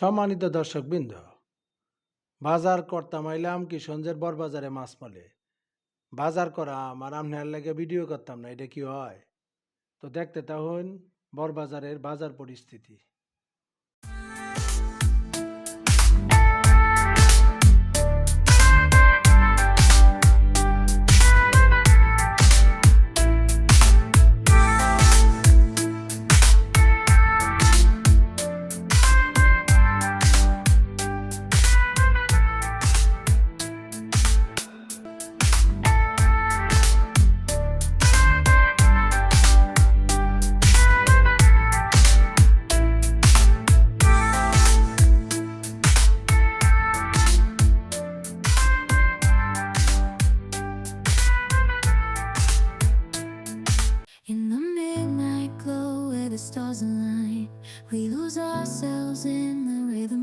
সম্মানিত দর্শকবৃন্দ বাজার করতাম আইলাম সঞ্জের বড়বাজারে মাছ মলে। বাজার করা আমার আপনার লাগে ভিডিও করতাম না, এটা কি হয়? তো দেখতে তাহন বড়বাজারের বাজার পরিস্থিতি।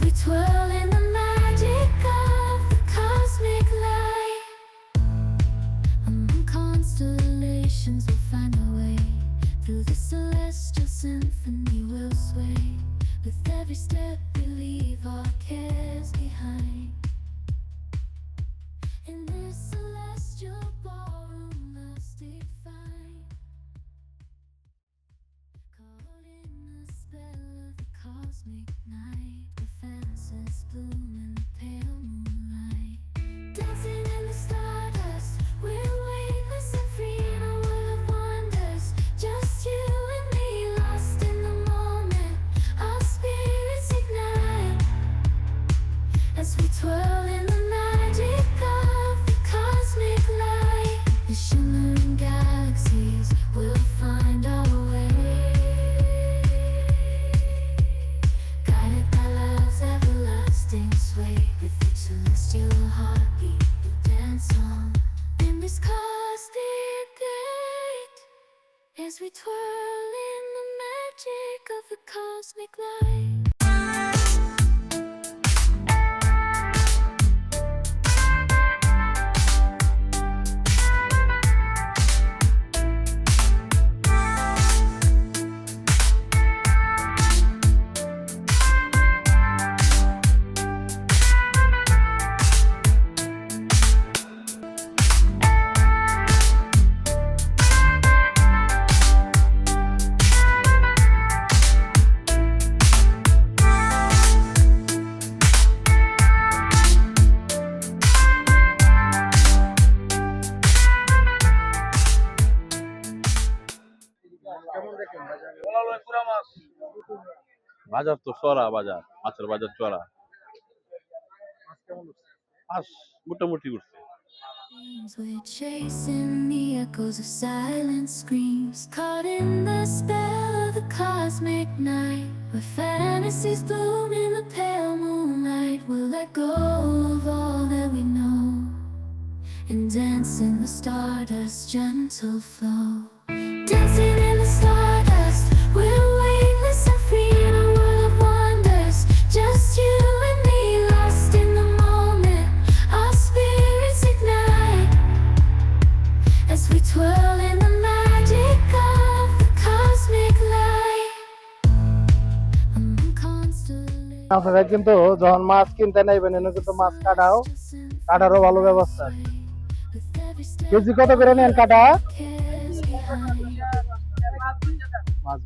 We twirl in the magic of the cosmic light. Among constellations, we'll find our way through celestial symphony. We'll sway with every step. We leave our cares behind. Cosmic light. বাজার তো চড়া বাজার মাছের বাজার চড়া মাছ মোটামুটি উঠছে Dreams We're chasing the echoes of silent screams, caught in the spell of the cosmic night, where fantasies bloom in the pale moonlight. We'll let go of all that we know and dance in the stardust gentle flow. আপনারা কিন্তু যখন মাছ কিনতে নেবেন এনে কিন্তু মাছ কাটাও কাটারও ভালো ব্যবস্থা। কেজি কত করে নেন কাটা? মাছ